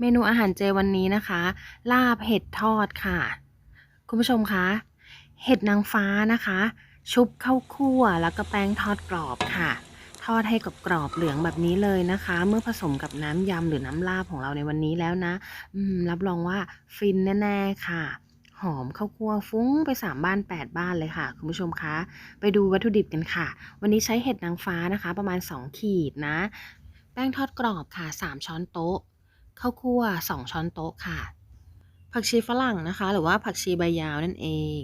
เมนูอาหารเจวันนี้นะคะ ลาบเห็ดทอดค่ะ คุณผู้ชมคะเห็ดนางฟ้านะคะ ชุบข้าวคั่วแล้วก็แป้งทอดกรอบค่ะ ทอดให้กับกรอบเหลืองแบบนี้เลยนะคะ เมื่อผสมกับน้ำยำหรือน้ำลาบของเราในวันนี้แล้วนะรับรองว่าฟินแน่ๆค่ะ หอมข้าวคั่วฟุ้งไปสามบ้านแปดบ้านเลยค่ะ คุณผู้ชมคะไปดูวัตถุดิบกันค่ะ วันนี้ใช้เห็ดนางฟ้านะคะ ประมาณ 2 ขีดนะ แป้งทอดกรอบค่ะ 3 ช้อนโต๊ะ ข้าวคั่ว 2 ช้อนโต๊ะค่ะ ผักชีฝรั่งนะคะ หรือว่าผักชีใบยาวนั่นเอง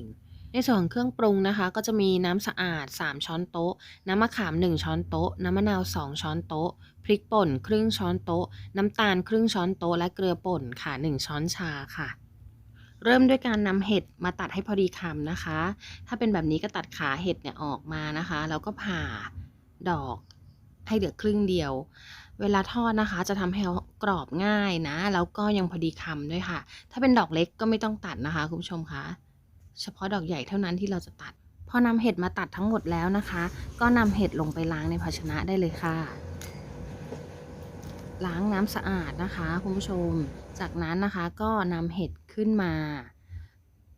ในส่วนของเครื่องปรุงนะคะ ก็จะมีน้ำสะอาด 3 ช้อนโต๊ะ น้ำมะขาม 1 ช้อนโต๊ะ น้ำมะนาว 2 ช้อนโต๊ะ พริกป่น ครึ่งช้อนโต๊ะ น้ำตาลครึ่งช้อนโต๊ะ และเกลือป่นค่ะ 1 ช้อนชาค่ะเริ่มด้วยการนำเห็ดมาตัดให้พอดีคำนะคะ ถ้าเป็นแบบนี้ก็ตัดขาเห็ดเนี่ยออกมานะคะ แล้วก็ผ่าดอกให้เหลือครึ่งเดียว เวลาทอดนะคะ จะทำให้กรอบง่ายนะ แล้วก็ยังพอดีคำด้วยค่ะ ถ้าเป็นดอกเล็กก็ไม่ต้องตัดนะคะคุณผู้ชมคะเฉพาะดอกใหญ่เท่านั้นที่เราจะตัด พอนำเห็ดมาตัดทั้งหมดแล้วนะคะ ก็นำเห็ดลงไปล้างในภาชนะได้เลยค่ะ ล้างน้ำสะอาดนะคะคุณผู้ชม จากนั้นนะคะก็นำเห็ดขึ้นมา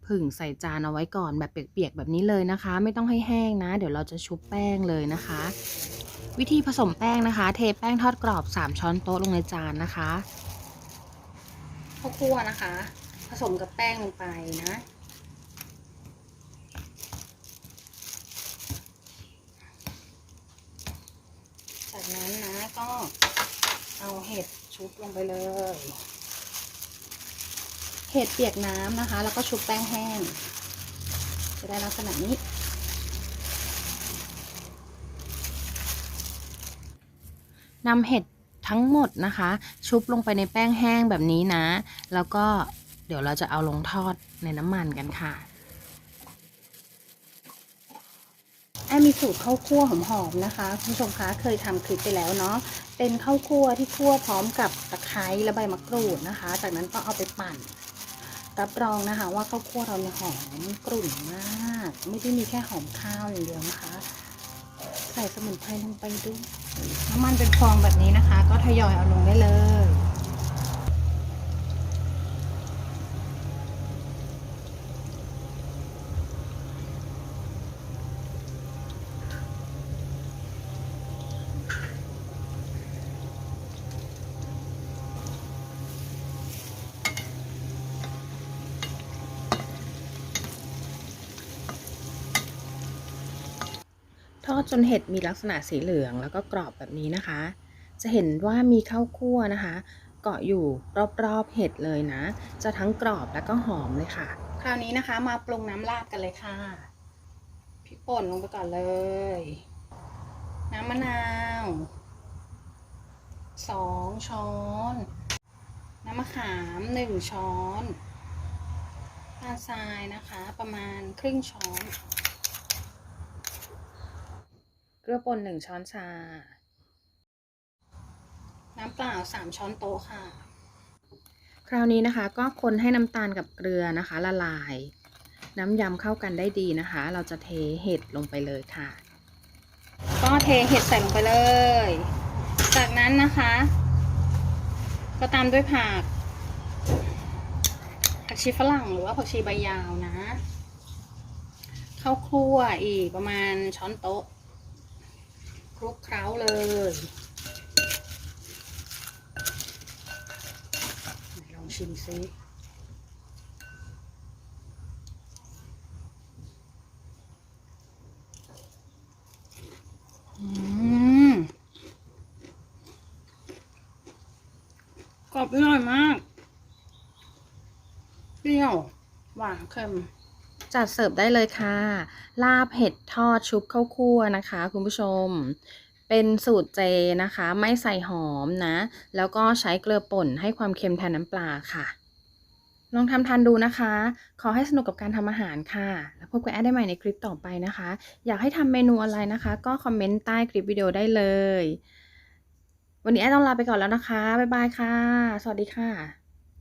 ผึ่งใส่จานเอาไว้ก่อนแบบเปียกๆแบบนี้เลยนะคะ ไม่ต้องให้แห้งนะ เดี๋ยวเราจะชุบแป้งเลยนะคะ วิธีผสมแป้งนะคะ เทแป้งทอดกรอบ 3 ช้อนโต๊ะลงในจานนะคะข้าวคั่วนะคะ ผสมกับแป้งลงไปนะ จากนั้นนะก็เอาเห็ดชุบลงไปเลย เห็ดเปียกน้ำนะคะ แล้วก็ชุบแป้งแห้ง จะได้ลักษณะนี้ นำเห็ดทั้งหมดนะคะ ชุบลงไปในแป้งแห้งแบบนี้นะ แล้วก็เดี๋ยวเราจะเอาลงทอดในน้ำมันกันค่ะแอมมีสูตรข้าวคั่วหอมๆนะคะคุณผู้ชมคะเคยทำคลิปไปแล้วเนาะเป็นข้าวคั่วที่คั่วพร้อมกับตะไคร้และใบมะกรูดนะคะ จากนั้นก็เอาไปปั่นรับรองนะคะ ว่าข้าวคั่วเราเนี่ยหอมกรุ่นมาก ไม่ได้มีแค่หอมข้าวอย่างเดียวนะคะ ใส่สมุนไพรลงไปด้วยน้ำมันเป็นฟองแบบนี้นะคะ ก็ทยอยเอาลงได้เลย ทอดจนเห็ดมีลักษณะสีเหลืองแล้วก็กรอบแบบนี้นะคะ จะเห็นว่ามีข้าวคั่วนะคะ เกาะอยู่รอบๆเห็ดเลยนะ จะทั้งกรอบแล้วก็หอมเลยค่ะ คราวนี้นะคะมาปรุงน้ำลาบกันเลยค่ะพริกป่นลงไปก่อนเลย น้ำมะนาวสองช้อน น้ำมะขามหนึ่งช้อนน้ำตาลทรายนะคะ ประมาณครึ่งช้อน เกลือป่นหนึ่งช้อนชา น้ำเปล่าสามช้อนโต๊ะค่ะ คราวนี้นะคะก็คนให้น้ำตาลกับเกลือนะคะ ละลาย น้ำยำเข้ากันได้ดีนะคะ เราจะเทเห็ดลงไปเลยค่ะ ก็เทเห็ดใส่ลงไปเลย จากนั้นนะคะ ก็ตามด้วยผักผักชีฝรั่งหรือว่าผักชีใบยาวนะข้าวคั่วอีกประมาณช้อนโต๊ะค ลุกเคล้าเลยลองชิมซิกรอบอร่อยมาก เปรี้ยว หวานเค็ม จัดเสิร์ฟได้เลยค่ะ ลาบเห็ดทอดชุบข้าวคั่วนะคะ คุณผู้ชม เป็นสูตรเจนะคะ ไม่ใส่หอมนะ แล้วก็ใช้เกลือป่นให้ความเค็มแทนน้ำปลาค่ะลองทำทานดูนะคะ ขอให้สนุกกับการทำอาหารค่ะ แล้วพบกับแอดได้ใหม่ในคลิปต่อไปนะคะ อยากให้ทำเมนูอะไรนะคะ ก็คอมเมนต์ใต้คลิปวิดีโอได้เลย วันนี้แอดต้องลาไปก่อนแล้วนะคะ บ๊ายบายค่ะ สวัสดีค่ะ